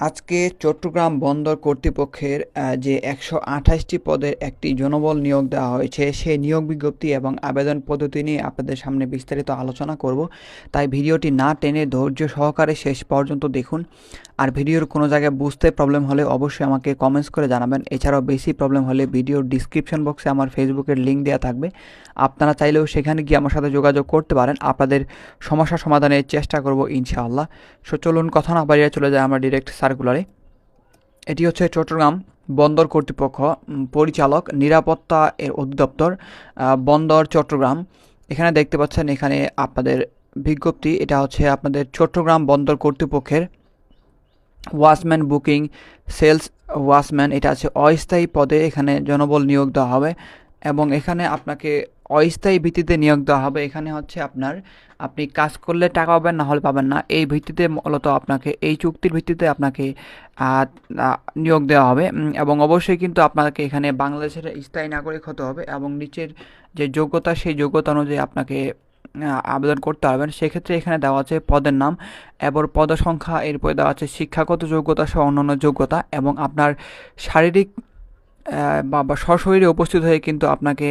আজকে চট্টগ্রাম বন্দর কর্তৃপক্ষের যে একশো আঠাশটি পদের একটি জনবল নিয়োগ দেওয়া হয়েছে সেই নিয়োগ বিজ্ঞপ্তি এবং আবেদন পদ্ধতি নিয়ে আপনাদের সামনে বিস্তারিত আলোচনা করব। তাই ভিডিওটি না টেনে ধৈর্য সহকারে শেষ পর্যন্ত দেখুন। আর ভিডিওর কোনো জায়গায় বুঝতে প্রবলেম হলে অবশ্যই আমাকে কমেন্টস করে জানাবেন। এছাড়াও বেশি প্রবলেম হলে ভিডিওর ডিসক্রিপশন বক্সে আমার ফেসবুকের লিঙ্ক দেওয়া থাকবে। আপনারা চাইলেও সেখানে গিয়ে আমার সাথে যোগাযোগ করতে পারেন। আপনাদের সমস্যা সমাধানের চেষ্টা করব ইনশাআল্লাহ। সো চলুন কথা না বাড়িয়ে চলে যায় আমরা ডিরেক্ট সার্কুলারে। এটি হচ্ছে চট্টগ্রাম বন্দর কর্তৃপক্ষ পরিচালক, নিরাপত্তা এর অধিদপ্তর বন্দর চট্টগ্রাম। এখানে দেখতে পাচ্ছেন এখানে আপনাদের বিজ্ঞপ্তি, এটা হচ্ছে আপনাদের চট্টগ্রাম বন্দর কর্তৃপক্ষের ওয়াচম্যান বুকিং সেলস ওয়াচম্যান, এটা আছে অস্থায়ী পদে এখানে জনবল নিয়োগ দেওয়া হবে। এবং এখানে আপনাকে অস্থায়ী ভিত্তিতে নিয়োগ দেওয়া হবে। এখানে হচ্ছে আপনার, আপনি কাজ করলে টাকা পাবেন, না হলে পাবেন না। এই ভিত্তিতে মূলত আপনাকে, এই চুক্তির ভিত্তিতে আপনাকে নিয়োগ দেওয়া হবে। এবং অবশ্যই কিন্তু আপনাকে এখানে বাংলাদেশের স্থায়ী নাগরিক হতে হবে এবং নিচের যে যোগ্যতা, সেই যোগ্যতা অনুযায়ী আপনাকে আবেদন করতে হবেন সেক্ষেত্রে এখানে দেওয়া আছে পদের নাম এবং পদ সংখ্যা এরপরে দেওয়া আছে শিক্ষাগত যোগ্যতা সহ অন্যান্য যোগ্যতা এবং আপনার শারীরিক বা সশরীরে উপস্থিত হয়ে কিন্তু আপনাকে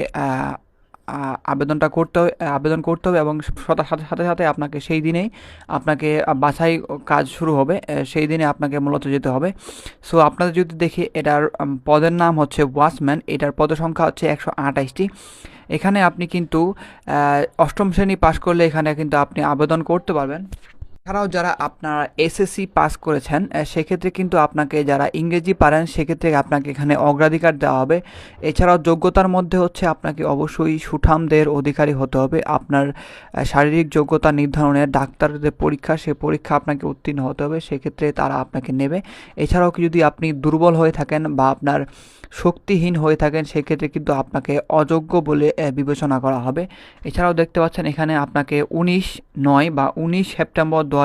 আবেদনটা করতে হবে, আবেদন করতে হবে এবং সাথে সাথে সাথে আপনাকে সেই দিনেই আপনাকে বাছাই কাজ শুরু হবে সেই দিনে আপনাকে মূলত যেতে হবে। সো আপনাদের যদি দেখি এটার পদের নাম হচ্ছে ওয়াচম্যান, এটার পদ সংখ্যা হচ্ছে একশো আঠাশটি। এখানে আপনি কিন্তু অষ্টম শ্রেণি পাশ করলে এখানে কিন্তু আপনি আবেদন করতে পারবেন। এছাড়াও যারা আপনারা এসএসসি পাস করেছেন সেক্ষেত্রে কিন্তু আপনাকে যারা ইংরেজি পারেন, সেক্ষেত্রে আপনাকে এখানে অগ্রাধিকার দেওয়া হবে। এছাড়াও যোগ্যতার মধ্যে হচ্ছে আপনাকে অবশ্যই সুঠামদের অধিকারী হতে হবে। আপনার শারীরিক যোগ্যতা নির্ধারণের ডাক্তারদের পরীক্ষা, সে পরীক্ষা আপনাকে উত্তীর্ণ হতে হবে, সেক্ষেত্রে তারা আপনাকে নেবে। এছাড়াও যদি আপনি দুর্বল হয়ে থাকেন বা আপনার শক্তিহীন হয়ে থাকেন, সেক্ষেত্রে কিন্তু আপনাকে অযোগ্য বলে বিবেচনা করা হবে। এছাড়াও দেখতে পাচ্ছেন এখানে আপনাকে উনিশ নয় বা উনিশ সেপ্টেম্বর দু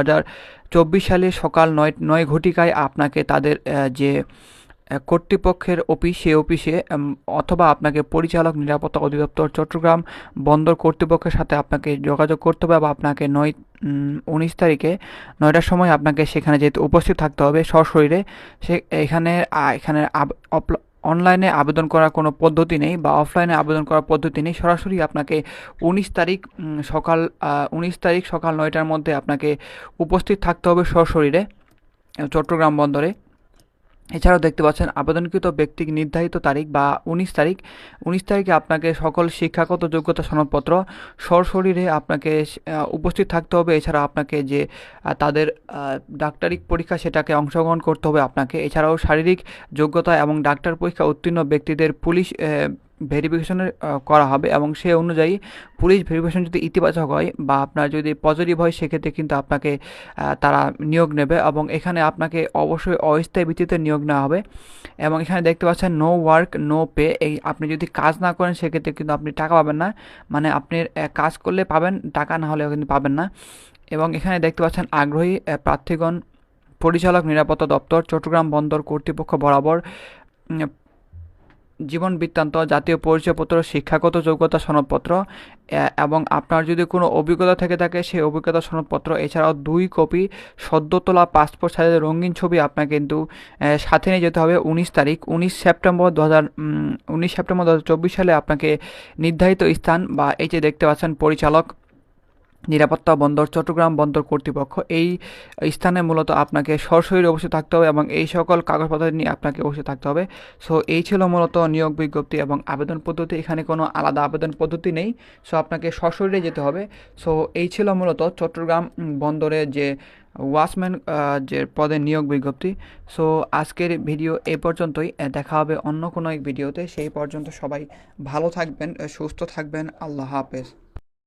চব্বিশ সালে সকাল নয় নয় ঘটিকায় আপনাকে তাদের যে কর্তৃপক্ষের অফিস সেই অফিসে অথবা আপনাকে পরিচালক, নিরাপত্তা অধিদপ্তর, চট্টগ্রাম বন্দর কর্তৃপক্ষের সাথে আপনাকে যোগাযোগ করতে হবে বা আপনাকে নয় উনিশ তারিখে নয়টার সময় আপনাকে সেখানে যেহেতু উপস্থিত থাকতে হবে সশরীরে। সে, এখানে এখানে অনলাইনে আবেদন করার কোনো পদ্ধতি নেই বা অফলাইনে আবেদন করার পদ্ধতি নেই। সরাসরি আপনাকে উনিশ তারিখ সকাল উনিশ তারিখ সকাল নয়টার মধ্যে আপনাকে উপস্থিত থাকতে হবে সশরীরে, চট্টগ্রাম বন্দরে। এছাড়াও দেখতে পাচ্ছেন আবেদনকৃত ব্যক্তি নির্ধারিত তারিখ বা উনিশ তারিখ। উনিশ তারিখে আপনাকে সকল শিক্ষাগত যোগ্যতা সনদপত্র সরশরীরে আপনাকে উপস্থিত থাকতে হবে। এছাড়া আপনাকে যে তাদের ডাক্তারিক পরীক্ষা সেটাকে অংশগ্রহণ করতে হবে আপনাকে। এছাড়াও শারীরিক যোগ্যতা এবং ডাক্তার পরীক্ষা উত্তীর্ণ ব্যক্তিদের পুলিশ ভেরিফিকেশনের করা হবে এবং সে অনুযায়ী পুলিশ ভেরিফিকেশন যদি ইতিবাচক হয় বা আপনার যদি পজিটিভ হয়, সেক্ষেত্রে কিন্তু আপনাকে তারা নিয়োগ নেবে এবং এখানে আপনাকে অবশ্যই অস্থায়ী ভিত্তিতে নিয়োগ নেওয়া হবে এবং এখানে দেখতে পাচ্ছেন নো ওয়ার্ক নো পে এই আপনি যদি কাজ না করেন, সেক্ষেত্রে কিন্তু আপনি টাকা পাবেন না। মানে আপনি কাজ করলে পাবেন, টাকা না হলেও কিন্তু পাবেন না। এবং এখানে দেখতে পাচ্ছেন আগ্রহী প্রার্থীগণ, পরিচালক নিরাপত্তা দপ্তর, চট্টগ্রাম বন্দর কর্তৃপক্ষ বরাবর জীবন বৃত্তান্ত, জাতীয় পরিচয়পত্র, শিক্ষাগত যোগ্যতা সনদপত্র এবং আপনার যদি কোনো অভিজ্ঞতা থেকে থাকে, সেই অভিজ্ঞতা সনদপত্র, এছাড়াও দুই কপি সদ্য তোলা পাসপোর্ট সাইজের রঙিন ছবি আপনাকে কিন্তু সাথে নিয়ে যেতে হবে উনিশ তারিখ, উনিশ সেপ্টেম্বর দু হাজার উনিশ সেপ্টেম্বর দু হাজার চব্বিশ সালে আপনাকে নির্ধারিত স্থান বা এই যে দেখতে পাচ্ছেন পরিচালক নিরাপত্তা বন্দর, চট্টগ্রাম বন্দর কর্তৃপক্ষ, এই স্থানে মূলত আপনাকে সরাসরি অবশ্যই থাকতে হবে এবং এই সকল কাগজপত্র নিয়ে আপনাকে অবশ্যই থাকতে হবে। সো এই ছিল মূলত নিয়োগ বিজ্ঞপ্তি এবং আবেদন পদ্ধতি। এখানে কোনো আলাদা আবেদন পদ্ধতি নেই। সো আপনাকে সশরীরে যেতে হবে। সো এই ছিল মূলত চট্টগ্রাম বন্দরে যে ওয়াচম্যান যে পদে নিয়োগ বিজ্ঞপ্তি। সো আজকের ভিডিও এই পর্যন্তই। দেখা হবে অন্য কোনো এক ভিডিওতে। সেই পর্যন্ত সবাই ভালো থাকবেন, সুস্থ থাকবেন। আল্লাহ হাফেজ।